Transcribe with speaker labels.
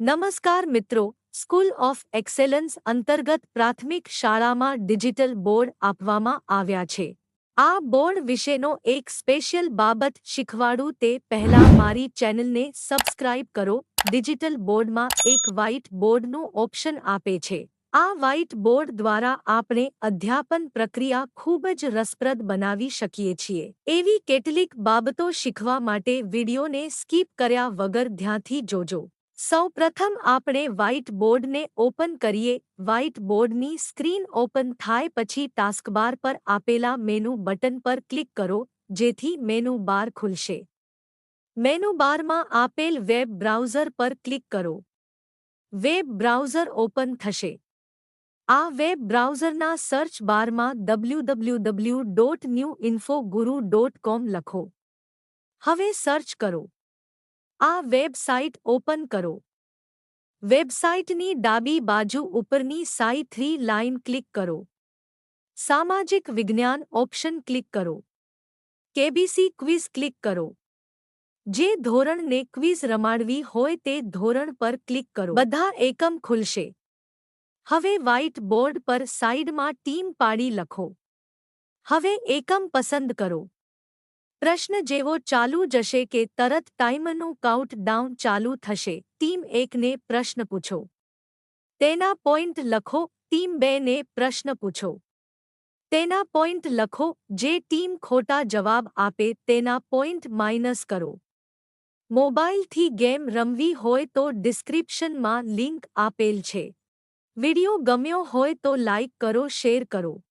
Speaker 1: નમસ્કાર મિત્રો, school of excellence અંતર્ગત પ્રાથમિક શાળામાં ડિજિટલ બોર્ડ આપવામાં આવ્યા છે. આ બોર્ડ વિશેનો એક સ્પેશિયલ બાબત શીખવાડું તે પહેલા મારી ચેનલને સબસ્ક્રાઇબ કરો. ડિજિટલ બોર્ડમાં એક વ્હાઇટ બોર્ડનું ઓપ્શન આપે છે. આ વ્હાઇટ બોર્ડ દ્વારા આપણે અધ્યાપન પ્રક્રિયા ખૂબ જ રસપ્રદ બનાવી શકીએ છીએ. એવી કેટલીક બાબતો શીખવા માટે વિડીયોને સ્કીપ કર્યા વગર ધ્યાનથી જોજો. સૌપ્રથમ આપણે વ્હાઇટ બોર્ડને ઓપન કરીએ. વ્હાઇટ બોર્ડની સ્ક્રીન ઓપન થાય પછી ટાસ્કબાર પર આપેલા મેનુ બટન પર ક્લિક કરો, જેથી મેનુ બાર ખુલશે. મેનુ બારમાં આપેલ વેબ બ્રાઉઝર પર ક્લિક કરો. વેબ બ્રાઉઝર ઓપન થશે. આ વેબ બ્રાઉઝરના સર્ચ બારમાં www dot new info guru dot com લખો. હવે સર્ચ કરો. આ વેબસાઇટ ઓપન કરો. વેબસાઇટની ડાબી બાજુ ઉપરની સાઈ થ્રી લાઇન ક્લિક કરો. સામાજિક વિજ્ઞાન ઓપ્શન ક્લિક કરો. કેબીસી ક્વિઝ ક્લિક કરો. જે ધોરણને ક્વિઝ રમાડવી હોય તે ધોરણ પર ક્લિક કરો. બધા એકમ ખુલશે. હવે વ્હાઇટ બોર્ડ પર સાઇડમાં ટીમ પાડી લખો. હવે એકમ પસંદ કરો. પ્રશ્ન જેવો ચાલુ જશે કે તરત ટાઈમનું કાઉન્ટ ડાઉન ચાલુ થશે, ટીમ એકને પ્રશ્ન પૂછો. તેના પોઈન્ટ લખો, ટીમ બેને પ્રશ્ન પૂછો. તેના પોઈન્ટ લખો, જે ટીમ ખોટા જવાબ આપે તેના પોઈન્ટ માઇનસ કરો. મોબાઈલથી ગેમ રમવી હોય તો ડિસ્ક્રિપ્શનમાં લિંક આપેલ છે. વિડિયો ગમ્યો હોય તો લાઇક કરો, શેર કરો.